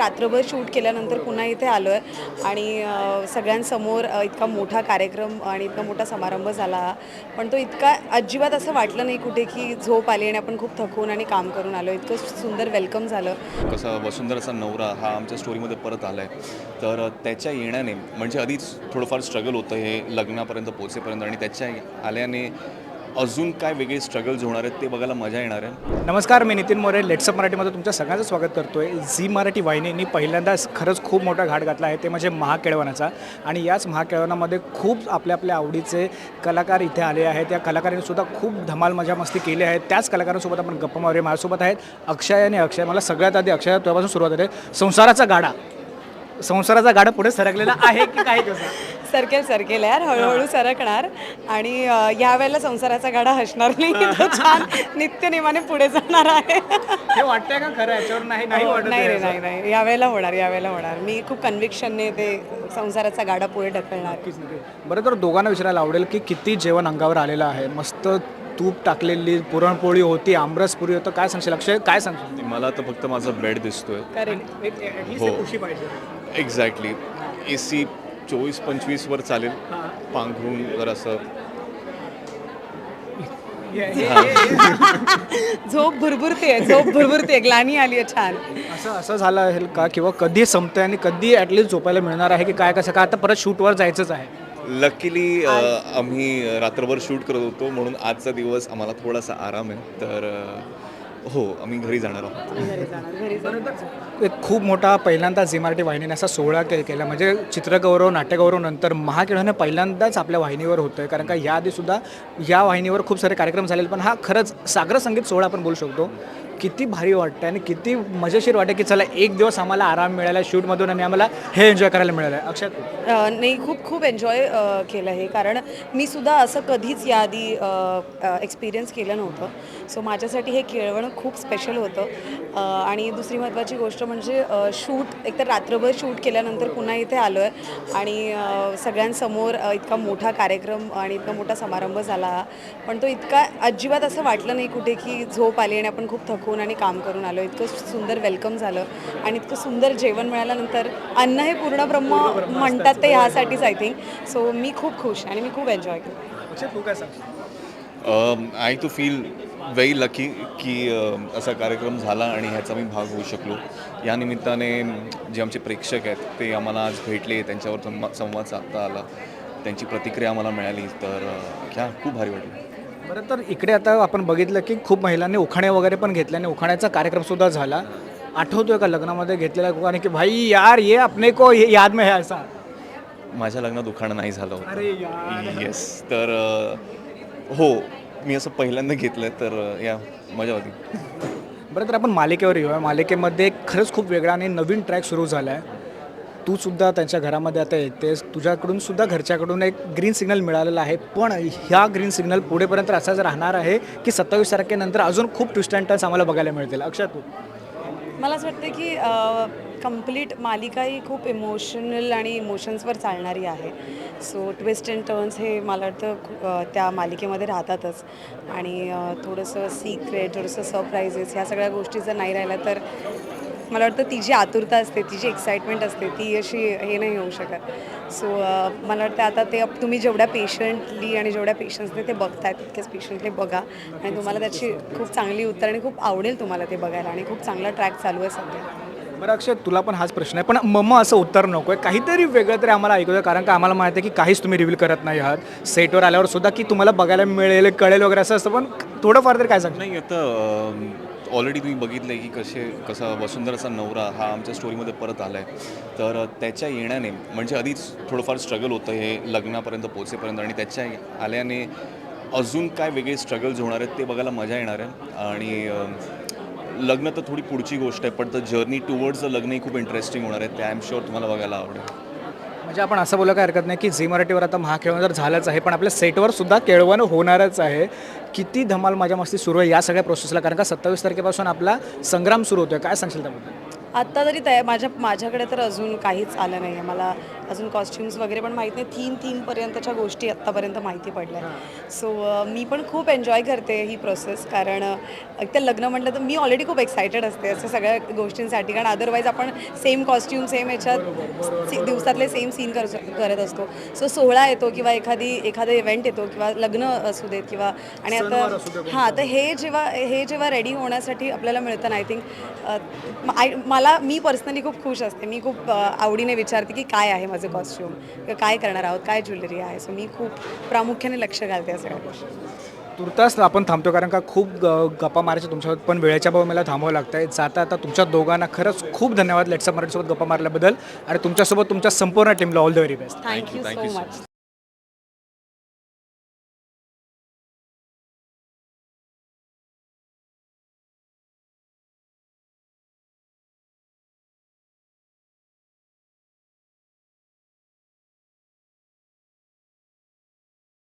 रात्रभर शूट केल्यानंतर पुन्हा इथे आलो आहे आणि सगळ्यांसमोर इतका मोठा कार्यक्रम आणि इतका मोठा समारंभ झाला पण तो इतका अजिबात असं वाटलं नाही कुठे की झोप आली आणि आपण खूप थकून आणि काम करून आलो इतकं सुंदर वेलकम झालं. कसं वसुंधराचा नवरा हा आमच्या स्टोरीमध्ये परत आला आहे तर त्याच्या येण्याने म्हणजे आधीच थोडंफार स्ट्रगल होतं हे लग्नापर्यंत पोचेपर्यंत आणि त्याच्या आल्याने अजून काय वेगळे स्ट्रगल्स होणार आहेत ते बघायला मजा येणार आहे. नमस्कार मी नितीन मोरे लेट्सअप मराठीमध्ये तुमच्या सगळ्यांचं स्वागत करतोय. झी मराठी वाहिनीनी पहिल्यांदाच खरंच खूप मोठा घाट घातला आहे ते म्हणजे महाकेळवणाचा. आणि याच महाकेळवणामध्ये खूप आपल्या आपल्या आवडीचे कलाकार इथे आले आहेत. त्या कलाकारांनी सुद्धा खूप धमाल मजा मस्ती केली आहे. त्याच कलाकारांसोबत आपण गप्पा मारूया. माझ्यासोबत आहेत अक्षय आणि अक्षय. मला सगळ्यात आधी अक्षय तेव्हापासून सुरुवात आहे संसाराचा गाडा. संसाराचा गाडा पुढे सरकलेला आहे की काय कसं सरकेल सरकेल यार हळूहळू सरकणार आणि यावेळेला संसाराचा गाडा हसणार नाही तो छान नित्यनेमाने पुढे जाणार आहे हे वाटतंय का खरं याच्यावर नाही नाही वाटत नाही रे. नाही नाही यावेळेला होणार यावेळेला होणार मी खूप कन्व्हिक्शनने ते संसाराचा गाडा पुढे ढकलणार बरं तर दोघांना विचारायला आवडेल की किती जेवण अंगावर आलेलं आहे मस्त तूप टाकलेली पुरणपोळी होती आमरसपुरी होतं काय सांगशील अक्षय काय सांगशील मला तर फक्त माझा बेड दिसतोय करेक्ट हो. एक्झॅक्टली ए सी चोवीस पंचवीसवर चालेल. पांघरून जरासं झोप भुरभुरते झोप भुरभुरते ग्लानी आली आहे छान. असं असं झालं आहे का? किंवा कधी संपतंय आणि कधी ॲटलिस्ट झोपायला मिळणार आहे की काय कसं का आता परत शूटवर जायचंच आहे. लकीली आम्ही रात्रभर शूट करत होतो म्हणून आजचा दिवस आम्हाला थोडासा आराम आहे. तर अ, हो आम्ही घरी जाणार आहोत. घरी जाणार घरी जाणार. एक खूप मोठा पहिल्यांदा झी मराठी वाहिनीने असा सोहळा के केला. म्हणजे चित्रगौरव नाट्यगौरव नंतर महाकिळाने पहिल्यांदाच आपल्या वाहिनीवर होतं आहे कारण का याआधीसुद्धा या वाहिनीवर खूप सारे कार्यक्रम झालेले पण हा खरंच सागर संगीत सोहळा आपण बोलू शकतो. किती भारी वाटतं आणि किती मजेशीर वाटतं की चला एक दिवस आम्हाला आराम मिळाला शूटमधून आणि आम्हाला हे एन्जॉय करायला मिळालं आहे अक्षय नाही खूप खूप एन्जॉय केलं हे. कारण मी सुद्धा असं कधीच याआधी एक्सपिरियन्स केलं नव्हतं. सो माझ्यासाठी हे खेळवणं खूप स्पेशल होतं. आणि दुसरी महत्त्वाची गोष्ट म्हणजे शूट एकतर रात्रभर शूट केल्यानंतर पुन्हा इथे आलो आहे आणि सगळ्यांसमोर इतका मोठा कार्यक्रम आणि इतका मोठा समारंभ झाला पण तो इतका अजिबात असं वाटलं नाही कुठे की झोप आली आणि आपण खूप थकून आणि काम करून आलो इतकं सुंदर वेलकम झालं आणि इतकं सुंदर जेवण मिळाल्यानंतर अन्न हे पूर्ण ब्रह्म म्हणतात ते ह्यासाठीच आय थिंक सो मी खूप खुश आणि मी खूप एन्जॉय केलं. I too feel very lucky की असा कार्यक्रम झाला आणि ह्याचा मी भाग होऊ शकलो. या निमित्ताने जे आमचे प्रेक्षक आहेत ते आम्हाला आज भेटले त्यांच्यावर संवा- संवाद साधता आला. त्यांची प्रतिक्रिया आम्हाला मिळाली तर ह्या खूप भारी वाटलं. बरं तर इकडे आता आपण बघितलं की खूप महिलांनी उखाणे वगैरे पण घेतले आणि उखाण्याचा कार्यक्रम सुद्धा झाला. आठवतोय का लग्नामध्ये घेतलेला उखाणे की भाई यार ये अपने को ये याद में है असा माझ्या लग्नात दुखाणं नाही झालं अरे होतं येस तर अ, हो मी असं पहिल्यांदा घेतलं तर अ, या मजा होती. बरं तर आपण मालिकेवर येऊया. मालिकेमध्ये खरंच खूप वेगळा आणि नवीन ट्रॅक सुरू झाला आहे तू सुद्धा त्यांच्या घरामध्ये आता येतेस. तुझ्याकडून सुद्धा घरच्याकडून एक ग्रीन सिग्नल मिळालेला आहे. पण ह्या ग्रीन सिग्नल पुढेपर्यंत असाच राहणार आहे की सत्तावीस तारखेनंतर अजून खूप ट्विस्ट अँड टर्न्स आम्हाला बघायला मिळतील. अक्षय तू? मला असं वाटतं की कंप्लीट मालिका ही खूप इमोशनल आणि इमोशन्सवर चालणारी आहे. सो ट्विस्ट अँड टर्न्स हे मला वाटतं त्या मालिकेमध्ये राहतातच. आणि थोडंसं सिक्रेट थोडंसं सरप्राईजेस ह्या सगळ्या गोष्टी जर नाही राहिल्या तर मला वाटतं ती जी आतुरता असते ती जी एक्साइटमेंट असते ती अशी हे नाही होऊ शकत. सो मला वाटतं आता ते तुम्ही जेवढ्या पेशंटली आणि जेवढ्या पेशन्सने ते बघताय तितकेच पेशंटली बघा. आणि तुम्हाला त्याची खूप चांगली उत्तर आणि खूप आवडेल तुम्हाला ते बघायला आणि खूप चांगला ट्रॅक चालू आहे सध्या. बरं अक्षय तुला पण हाच प्रश्न आहे. पण मम असं उत्तर नको आहे काहीतरी वेगळं तरी आम्हाला ऐकू द्या. कारण का आम्हाला माहिती आहे की काहीच तुम्ही रिव्हील करत नाही आहात. सेटवर आल्यावर सुद्धा की तुम्हाला बघायला मिळेल कळेल वगैरे असं असतं. पण थोडंफार तरी काय सांग नाही आता ऑलरेडी तुम्ही बघितलं की कसे कसं वसुंधराचा नवरा हा आमच्या स्टोरीमध्ये परत आला आहे तर त्याच्या येण्याने म्हणजे आधीच थोडंफार स्ट्रगल होतं हे लग्नापर्यंत पोचेपर्यंत आणि त्याच्या आल्याने अजून काय वेगळे स्ट्रगल्स होणार आहेत ते बघायला मजा येणार आहे. आणि लग्न तर थोडी पुढची गोष्ट आहे पण द जर्नी टुवर्ड्स द लग्न ही खूप इंटरेस्टिंग होणार आहे. ते आय एम शुअर तुम्हाला बघायला आवडेल. म्हणजे आपण असं बोलायला काय हरकत नाही की झी मराठीवर आता महाखेळवण जर झालंच आहे पण आपल्या सेटवर सुद्धा केळवण होणारच आहे. किती धमाल माझ्या मस्ती सुरू आहे या सगळ्या प्रोसेसला कारण का सत्तावीस तारखेपासून आपला संग्राम सुरू होतोय. काय सांगशील त्याबद्दल? आत्ता तरी तयार माझ्या माझ्याकडे तर अजून काहीच आलं नाही आहे मला अजून कॉस्ट्युम्स वगैरे पण माहीत नाही. थीम थीमपर्यंतच्या गोष्टी आत्तापर्यंत माहिती पडल्या सो मी पण खूप एन्जॉय करते ही प्रोसेस कारण तर लग्न म्हटलं तर मी ऑलरेडी खूप एक्सायटेड असते असं सगळ्या गोष्टींसाठी. कारण अदरवाईज आपण सेम कॉस्ट्युम सेम याच्यात से- दिवसातले सेम सीन कर करत असतो. सो सोहळा येतो किंवा एखादी एखादा इव्हेंट येतो किंवा लग्न असू देत किंवा आणि आता हां तर हे जेव्हा हे जेव्हा रेडी होण्यासाठी आपल्याला मिळतं ना आय थिंक मला मी पर्सनली खूप खुश असते. मी खूप आवडीने विचारते की काय आहे माझं कॉस्ट्युम किंवा काय करणार आहोत? काय ज्वेलरी आहे? सो मी खूप प्रामुख्याने लक्ष घालते या सगळ्या गोष्टी. तुर्तास आपण थांबतो कारण का खूप ग- गप्पा मारायच्या तुमच्यासोबत पण वेळेच्या भाव मला थांबावं लागतं आहे जाता आता तुमच्या दोघांना खरंच खूप धन्यवाद. लेट्सअप मराठीसोबत गप्पा मारल्याबद्दल. आणि तुमच्यासोबत तुमच्या संपूर्ण टीमला all the very best thank you so much